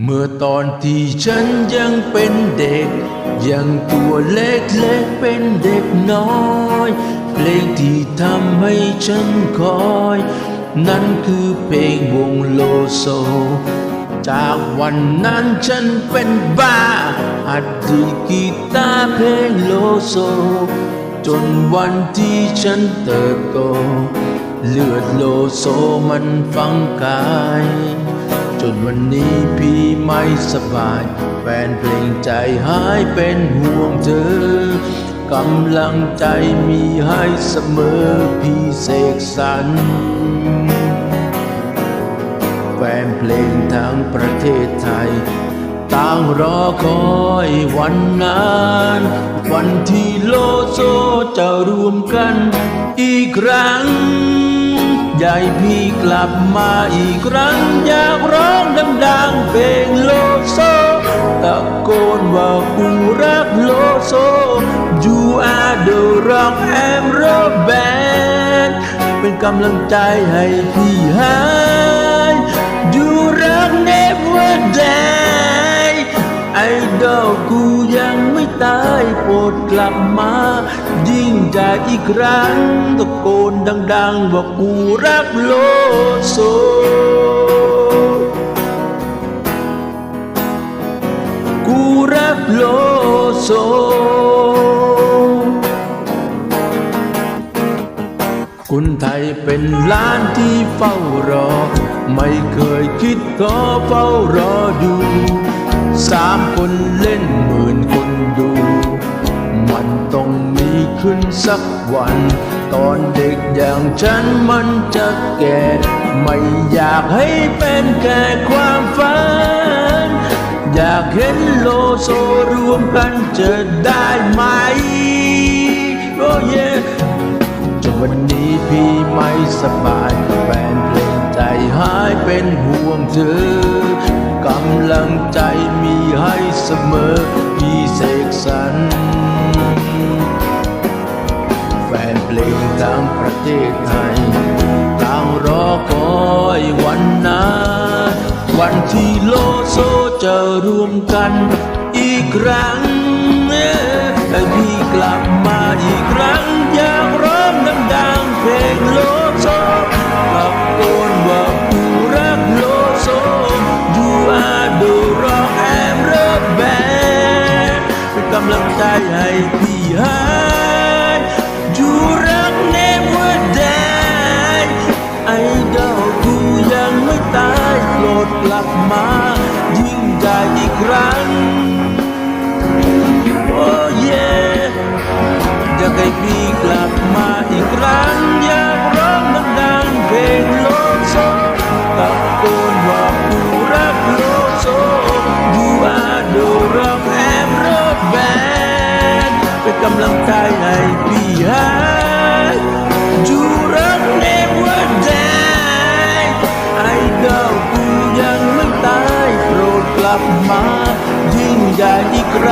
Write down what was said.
เมื่อตอนที่ฉันยังเป็นเด็ก ยังตัวเล็กๆเป็นเด็กน้อย เพลงที่ทำให้ฉันคอย นั่นคือเพลงวงโลโซ จากวันนั้นฉันเป็นบ้าหัดดีกีตาร์เพลงโลโซ จนวันที่ฉันเติบโต เลือดโลโซมันฟังกาย จนวันนี้พี่ไม่สบาย แฟนเพลงใจหายเป็นห่วงเธอกำลังใจมีให้เสมอพี่เสกสรรแฟนเพลงทั้งประเทศไทยต่างรอคอยวันนั้นวันที่โลโซจะรวมกันอีกครั้ง ให้พี่กลับมาอีกครั้งอยากร้องดังๆเพลงโลโซตะโกนว่ากูรักโลโซ You are the rock and roll band เป็นกำลังใจให้พี่หายดูรัก never die ไอดอลกูยังไม่ ตายโปรดกลับมา ยิ่งใหญ่อีกครั้งตะโกนดัง ๆ ว่ากูรักโลโซกูรักโลโซคนไทยเป็นล้านที่เฝ้ารอ ไม่เคยคิดท้อเฝ้ารอดูสามคนเล่นหมื่นคน ดู มันต้องมีขึ้นสักวัน ตอนเด็กอย่างฉันมันจะแก่ ไม่อยากให้เป็นแค่ความฝัน อยากเห็นโลโซรวมกันจะได้ไหมโอ้เยจนวันนี้พี่ไม่สบายแฟนเพลงใจหายเป็นห่วงเธอ กำลังใจมีให้เสมอพี่เสกสรรแฟนเพลงทั้งประเทศไทยต่างรอคอยวันนั้นวันที่โลโซจะรวมกันอีกครั้งให้พี่กลับมาอีกครั้ง ยิ่งใหญ่อีกค